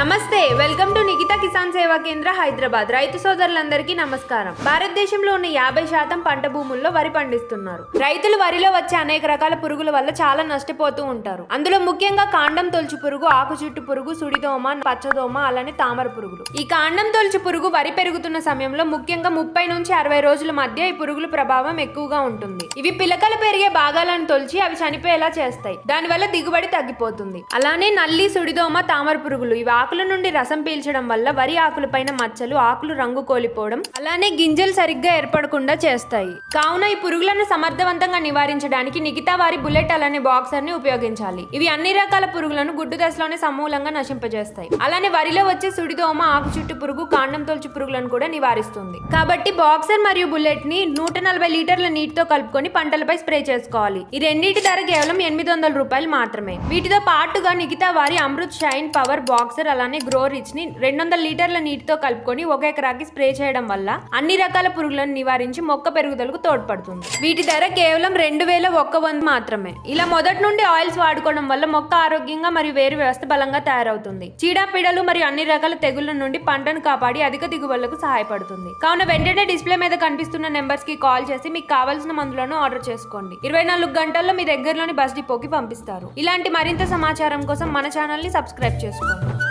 నమస్తే welcome to Nikhita Kisan సేవా కేంద్ర హైదరాబాద్. రైతు సోదరులందరికీ నమస్కారం. భారతదేశంలో ఉన్న యాభై శాతం పంట భూముల్లో వరి పండిస్తున్నారు. రైతులు వరిలో వచ్చే అనేక రకాల పురుగుల వల్ల చాలా నష్టపోతూ ఉంటారు. అందులో ముఖ్యంగా కాండం తొలచు పురుగు ఆకు చుట్టు పురుగు సుడిదోమ పచ్చదోమ అలానే తామర పురుగులు. ఈ కాండం తొలచు పురుగు వరి పెరుగుతున్న సమయంలో ముఖ్యంగా ముప్పై నుంచి అరవై రోజుల మధ్య ఈ పురుగుల ప్రభావం ఎక్కువగా ఉంటుంది. ఇవి పిలకలు పెరిగే భాగాలను తొలిచి అవి చనిపోయేలా చేస్తాయి. దానివల్ల దిగుబడి తగ్గిపోతుంది. అలానే నల్లి సుడిదోమ తామర పురుగులు ఇవి ఆకుల నుండి రసం పీల్చడం వల్ల వరి ఆకులపైన మచ్చలు ఆకులు రంగు కోల్పోవడం అలానే గింజలు సరిగ్గా ఏర్పడకుండా చేస్తాయి. కావున ఈ పురుగులను సమర్థవంతంగా నివారించడానికి నిగితా వారి బుల్లెట్ అలానే బాక్సర్ని ఉపయోగించాలి. ఇవి అన్ని రకాల పురుగులను గుడ్డు దశలోనే సమూలంగా నశింపజేస్తాయి. అలానే వరిలో వచ్చే సుడిదోమ ఆకు చుట్టు పురుగు కాండం తొలచు పురుగులను కూడా నివారిస్తుంది. కాబట్టి బాక్సర్ మరియు బుల్లెట్ని నూట నలభై లీటర్ల నీటితో కలుపుకొని పంటలపై స్ప్రే చేసుకోవాలి. ఈ రెండింటి ధర కేవలం ఎనిమిది వందల రూపాయలు మాత్రమే. వీటితో పాటుగా నిగితా వారి అమృత్ షైన్ పవర్ బాక్సర్ అలానే గ్రో రిచ్ని రెండు వందల లీటర్ల నీటితో కలుపుకొని ఒక ఎకరాకి స్ప్రే చేయడం వల్ల అన్ని రకాల పురుగులను నివారించి మొక్క పెరుగుదలకు తోడ్పడుతుంది. వీటి ధర కేవలం రెండు వేల ఒక్క వంద మాత్రమే. ఇలా మొదటి నుండి ఆయిల్స్ వాడుకోవడం వల్ల మొక్క ఆరోగ్యంగా మరియు వేరు వ్యవస్థ బలంగా తయారవుతుంది. చీడపీడలు మరియు అన్ని రకాల తెగుళ్ళ నుండి పంటను కాపాడి అధిక దిగుబడులకు సహాయపడుతుంది. కావున వెంటనే డిస్ప్లే మీద కనిపిస్తున్న నెంబర్స్కి కాల్ చేసి మీకు కావాల్సిన మందులను ఆర్డర్ చేసుకోండి. ఇరవై నాలుగు గంటల్లో మీ దగ్గరలోని బస్ డిపోకి పంపిస్తారు. ఇలాంటి మరింత సమాచారం కోసం మన ఛానల్ని సబ్స్క్రైబ్ చేసుకోండి.